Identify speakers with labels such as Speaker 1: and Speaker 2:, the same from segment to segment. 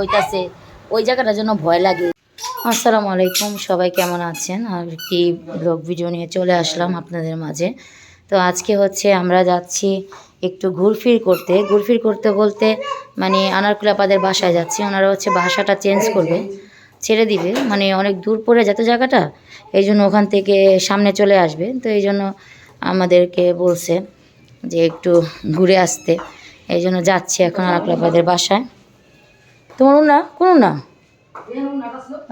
Speaker 1: হইতাছে। ওই জায়গাটার জন্য ভয় লাগে। আসসালামু আলাইকুম, সবাই কেমন আছেন? আর একটি ব্লগ ভিডিও নিয়ে চলে আসলাম আপনাদের মাঝে। তো আজকে হচ্ছে আমরা যাচ্ছি একটু ঘুরফির করতে। ঘুরফির করতে বলতে মানে আনারকুলাপাদের বাসায় যাচ্ছি। ওনারা হচ্ছে বাসাটা চেঞ্জ করবে, ছেড়ে দিবে। মানে অনেক দূর পড়ে যেত জায়গাটা, এই জন্য ওখান থেকে সামনে চলে আসবে। তো এই জন্য আমাদেরকে বলছে যে একটু ঘুরে আসতে। এই জন্য যাচ্ছি এখন আনারকুলাপাদের বাসায়। তোমার না কোনো না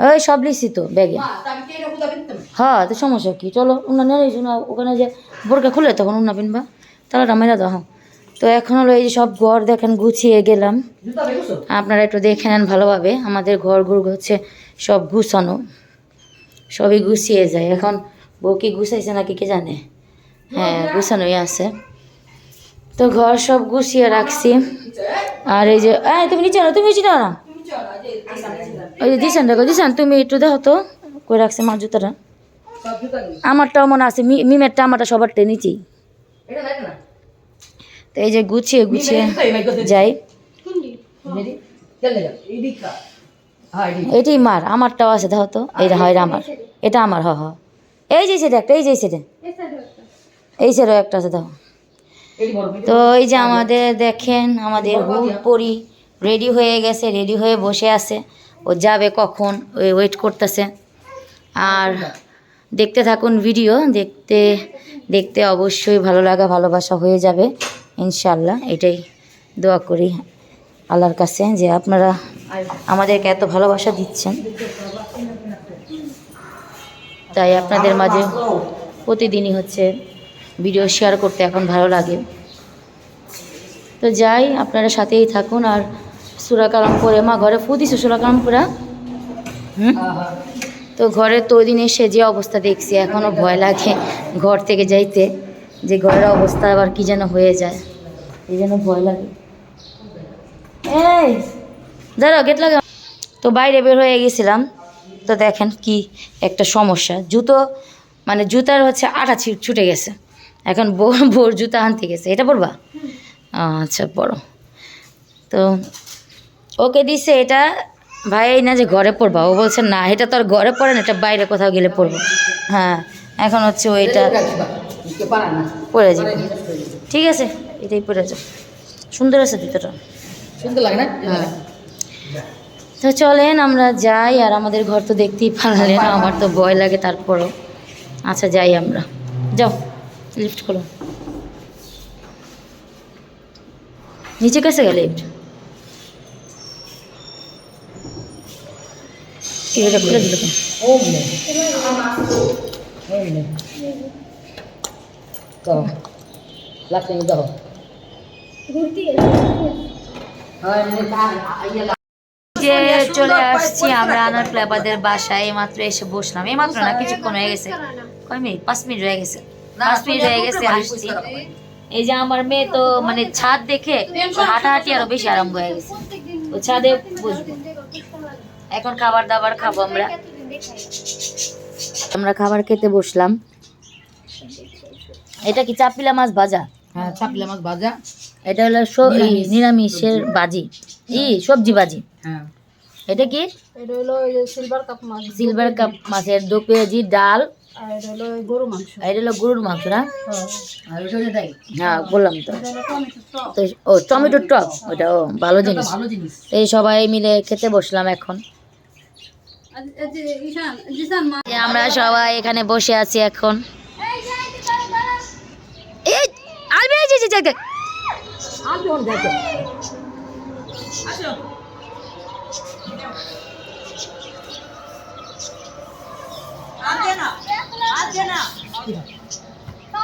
Speaker 1: ওই সব লিখছি তো ব্যাগে। হ্যাঁ তো সমস্যা কি? চলো উন্না নেই এই জন্য ওখানে যে বোরকা খুলে তখন উন্না পিনবা। তাহলে মেরা দাও হ্যাঁ। তো এখন হলো এই যে সব ঘর দেখেন গুছিয়ে গেলাম। আপনারা একটু দেখে নেন ভালোভাবে। আমাদের ঘরগুলো হচ্ছে সব গুছানো। সবই গুছিয়ে যায়। এখন বউ কি গুছাইছে নাকি কে জানে? হ্যাঁ গুছানোই আছে। তো ঘর সব গুছিয়ে রাখছি। আর এই যে তুমি নিচে না তুমি নিচে না। ওই যে দিশান দেখো দিশান তুমি একটু দেখো তো কই রাখছে মার জুতাটা? আমারটাও মনে আছে মি- মিমেরটা আমারটা সবারটা নিচেই। তো এই যে গুছিয়ে গুছিয়ে যাই। এটাই মার আমারটাও আছে দেখো তো। এইটা হয় আমার। এটা আমার হ হ। এই যে সেটা একটা এই যে সেটা এই সেটাও একটা। আছে দেখো। তো এই যে আমাদের দেখেন আমাদের হুট পরি রেডি হয়ে গেছে, রেডি হয়ে বসে আছে। ও যাবে কখন ওয়েট করতেছে। আর দেখতে থাকুন ভিডিও দেখতে দেখতে অবশ্যই ভালো লাগা, ভালোবাসা হয়ে যাবে ইনশাল্লাহ এটাই দোয়া করি আল্লাহর কাছে যে আপনারা আমাদেরকে এত ভালোবাসা দিচ্ছেন। তাই আপনাদের মাঝে প্রতিদিনই হচ্ছে ভিডিও শেয়ার করতে এখন ভালো লাগে। তো যাই আপনারা সাথেই থাকুন আর সুরা কালাম করে মা ঘরে ফু দিছো সুরা কালাম করে হুম? তো ঘরে তো ওই দিন এসে যে অবস্থা দেখছি এখনও ভয় লাগে ঘর থেকে যাইতে যে ঘরের অবস্থা আবার কি যেন হয়ে যায় এই যেন ভয় লাগে। এই দাঁড়াও গেট লাগা তো বাইরে বের হয়ে গেছিলাম তো দেখেন কি একটা সমস্যা জুতো মানে জুতার হচ্ছে আটা ছুটে গেছে এখন বোর বোর জুতা আনতে গেছে এটা পড়বা আচ্ছা পড়ো। তো ওকে দিছে এটা ভাই এই না যে ঘরে পড়বা। ও বলছে না এটা তো আর ঘরে পড়ে না এটা বাইরে কোথাও গেলে পড়ব। হ্যাঁ এখন হচ্ছে ও এটা পরে যাবে। ঠিক আছে এটাই পরে যাও সুন্দর আছে জুতোটা
Speaker 2: সুন্দর লাগে না?
Speaker 1: হ্যাঁ। তো চলেন আমরা যাই আর আমাদের ঘর তো দেখতেই পারলেন আমার তো ভয় লাগে তারপরও। আচ্ছা যাই আমরা। যাও লিফট নিচে কাছে
Speaker 2: দাও।
Speaker 1: যে চলে আসছি আমরা আনার প্লেবাদের বাসায় মাত্র এসে বসলাম। এই মাত্র না কিছুক্ষণ হয়ে গেছে। কয় মিনিট? পাঁচ মিনিট হয়ে গেছে। পাঁচ মিনিট হয়ে গেছে আসছি। এই যে আমার মেয়ে তো মানে ছাদ দেখে হাঁটাহাঁটি আরও বেশি আরম্ভ হয়ে গেছে। তো ছাদে বসবো। এখন খাবার দাবার খাব আমরা। আমরা খাবার খেতে বসলাম। এটা কি চাপিলা মাছ ভাজা?
Speaker 2: হ্যাঁ চাপলে মাছ ভাজা।
Speaker 1: এটা হলো স- এই নিরামিষের বাজি ই সবজি বাজি
Speaker 2: হ্যাঁ।
Speaker 1: এটা কি?
Speaker 3: এটা হলো সিলভার কাপ মাছ।
Speaker 1: সিলভার কাপ মাছের দু পেঁয়াজি ডাল
Speaker 3: আর এটা হলো ওই গরু মাংস।
Speaker 1: এটা হলো গরুর মাংস না?
Speaker 3: হ্যাঁ।
Speaker 1: হ্যাঁ বললাম তো। ও টমেটোর টক ওটা ও ভালো জিনিস। এই সবাই মিলে খেতে বসলাম এখন। আমরা সবাই এখানে বসে আছি এখন। এই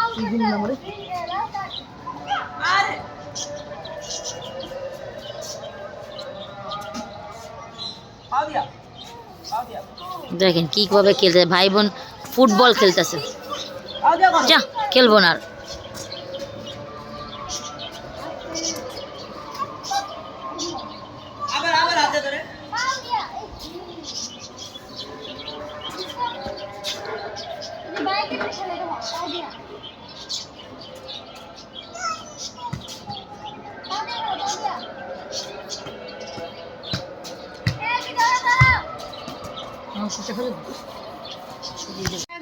Speaker 1: আলবে
Speaker 2: কি
Speaker 1: দেখেন কীভাবে খেলতে ভাই বোন ফুটবল খেলতেছে। যা খেলব না আর।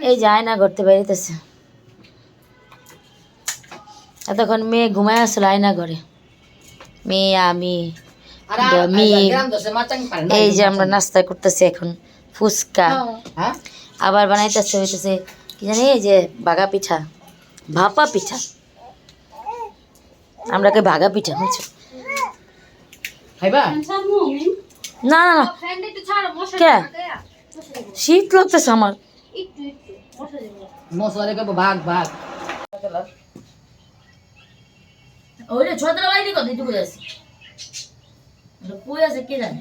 Speaker 1: এই যায় না ঘরতে বেরিতেছে। এতক্ষণ মেয়ে ঘুমায় আসলো আয়না ঘরে। মেয়ে আমি এই যে আমরা নাস্তা করতেছি এখন ফুচকা। আবার বানাইতেছে হইতেছে কি জানি এই যে বাগা পিঠা ভাপা পিঠা। আমরা কে ভাগা পিঠা বুঝছ
Speaker 2: খাইবা?
Speaker 1: না না না। কে? শীত লাগতেছে আমার।
Speaker 2: ভাগ ভাগ।
Speaker 1: ওইটা ছতরা বাইরে কত? আছে। কই আছে কে জানে?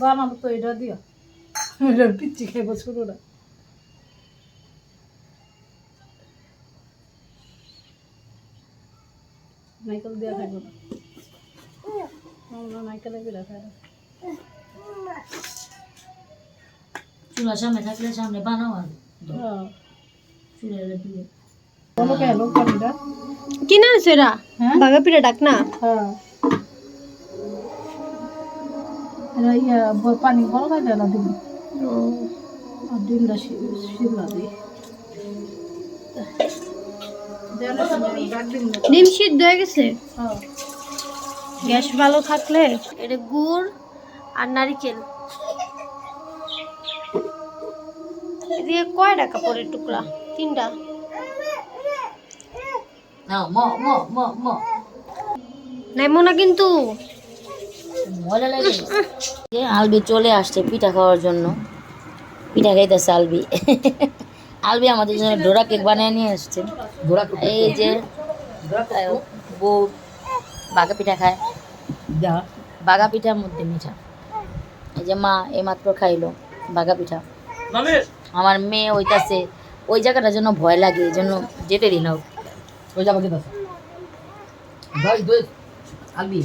Speaker 3: বানাবো তো এটা দিও। পিচ্ছি খাইবো ছোটরা। নাইকেল দিয়া খাইবো নাইকেলে বিরা খাই না।
Speaker 1: চুলার সামনে থাকলে সামনে বানাও আর।
Speaker 3: হ্যাঁ। বলো কে
Speaker 4: না সেটা
Speaker 3: হ্যাঁ।
Speaker 4: পিঠা ডাক না?
Speaker 3: হ্যাঁ। ইয়া ব- পানি বড় খাই না ডিম
Speaker 4: সিদ্ধ হয়ে গেছে?
Speaker 3: হ্যাঁ।
Speaker 4: গ্যাস ভালো থাকলে এটা গুড় আর নারিকেল। এদিকে কয় টাকা পরে টুকরা? তিনটা।
Speaker 1: নাও ম ম ম ম।
Speaker 4: নেমো না কিন্তু।
Speaker 1: আলবি চলে আসছে পিঠা খাওয়ার জন্য। পিঠা খাইতেছে আলবি। আলবি আমাদের জন্য ডোরা কেক বানিয়ে নিয়ে আসছে
Speaker 2: ঘোড়া
Speaker 1: এই যে বউ বাঘা পিঠা খায়। বাঘা পিঠার মধ্যে মিঠা। এই যে মা এইমাত্র খাইলো বাঘা পিঠা। আমার মেয়ে ওইটাছে। ওই জায়গাটার জন্য ভয় লাগে এই জন্য যেতে দিন
Speaker 2: ওই দই আলবি।